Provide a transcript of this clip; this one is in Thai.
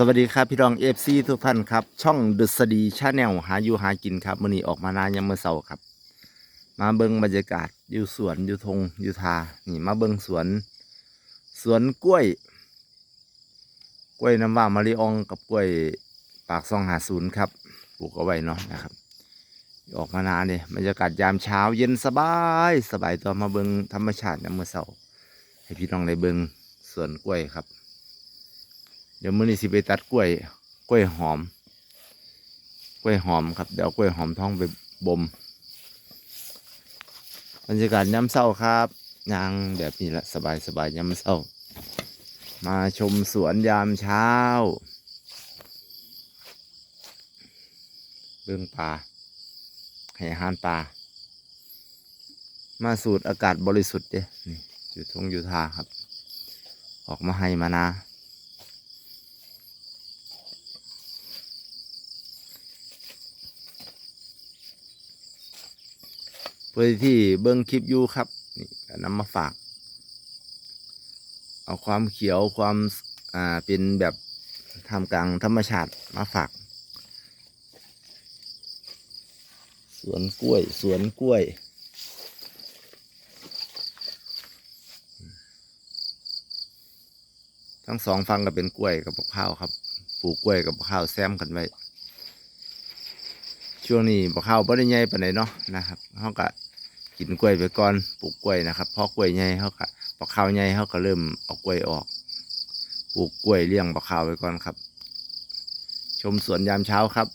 สวัสดีครับพี่รองเอฟซีทุกท่านครับ ช่องดุษฎีชาแนลหาอยู่หากินครับมื้อนี้ออกมานานยามมื้อเช้าครับ มาเบิ่งบรรยากาศอยู่สวนอยู่ทงอยู่ทานี่มาเบิ่งสวน สวนกล้วย กล้วยน้ำว้ามะลิอองกับกล้วยปากซองหาศูนย์ครับปลูกเอาไว้เนาะนะครับ ออกมานานเนี่ยบรรยากาศยามเช้าเย็นสบายสบายตัวมาเบิ่งธรรมชาติยามมื้อเช้าให้พี่น้องได้เบิ่งสวนกล้วยครับ เดี๋ยวมื้อนี้สิไปตัดกล้วย กล้วยหอม กล้วยหอมครับ เดี๋ยวกล้วยหอมท้องไปบ่มบรรยากาศยามเช้าครับยางแบบนี้ละสบายสบายยามเช้า มาชมสวนยามเช้า เบื้องป่าให้อาหารป่า มาสูดอากาศบริสุทธิ์เด้นี่อยู่ทงอยู่ทาครับ ออกมาให้มานา พื่อที่เบิ้งคลิปอยู่ครับนี่นำมาฝาก เอาความเขียวความอ่าเป็นแบบทำกลางธรรมชาติมาฝาก สวนกล้วย สวนกล้วยทั้งสองฟังก็เป็นกล้วยกับมะพร้าวครับ ปลูกกล้วยกับมะพร้าวแซมกันไว้ ช่วงนี้มะพร้าวบ่ได้ใหญ่ปานใดเนาะนะครับเขาก็ กินกล้วยไปก่อนปลูกกล้วยนะครับพอกล้วยใหญ่เขาก็มะพร้าวใหญ่เขาก็เริ่มเอากล้วยออก ปลูกกล้วยเลี้ยงปะพร้าวไปก่อนครับ ชมสวนยามเช้าครับ